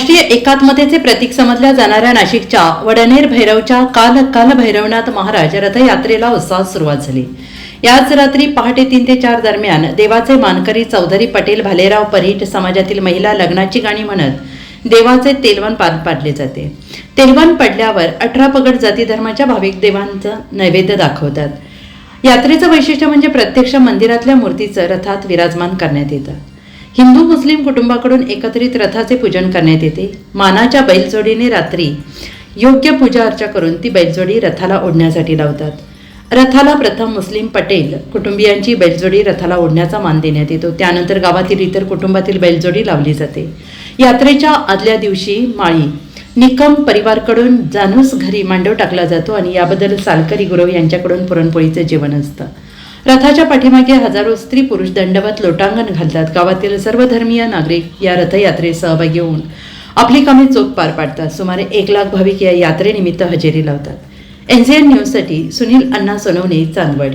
राष्ट्रीय एकात्मतेचे प्रतीक समजल्या जाणाऱ्या नाशिकच्या वडनेर भैरवच्या काल काल भैरवनाथ महाराज रथयात्रेला उत्साहात सुरुवात झाली. याच रात्री पहाटे तीन ते चार दरम्यान देवाचे मानकरी चौधरी पटेल भालेराव परीट समाजातील महिला लग्नाची गाणी म्हणत देवाचे तेलवण पार पाडले जाते. तेलवण पडल्यावर अठरा पगड जाती धर्माच्या भाविक देवांचं नैवेद्य दाखवतात. यात्रेचं वैशिष्ट्य म्हणजे प्रत्यक्ष मंदिरातल्या मूर्तीचं रथात विराजमान करण्यात येतं. हिंदू मुस्लिम कुटुंबाकडून एकत्रित रथाचे पूजन करण्यात येते. मानाच्या बैलजोडीने रात्री योग्य पूजा अर्चा करून ती बैलजोडी रथाला ओढण्यासाठी लावतात. रथाला प्रथम मुस्लिम पटेल कुटुंबियांची बैलजोडी रथाला ओढण्याचा मान देण्यात येतो. त्यानंतर गावातील इतर कुटुंबातील बैलजोडी लावली जाते. यात्रेच्या आदल्या दिवशी माळी निकम परिवारकडून जानूस घरी मांडव टाकला जातो आणि याबद्दल सालकरी गुरव यांच्याकडून पुरणपोळीचे जेवण असतं. रथाच्या पाठीमागे हजारो स्त्री पुरुष दंडवत लोटांगण घालतात. गावातील सर्व धर्मीय नागरिक या रथयात्रेत सहभागी होऊन आपली कामे चोख पार पाडतात. सुमारे एक लाख भाविक या यात्रेनिमित्त हजेरी लावतात. एनसीएन न्यूजसाठी सुनील अण्णा सोनवणे चांदवड.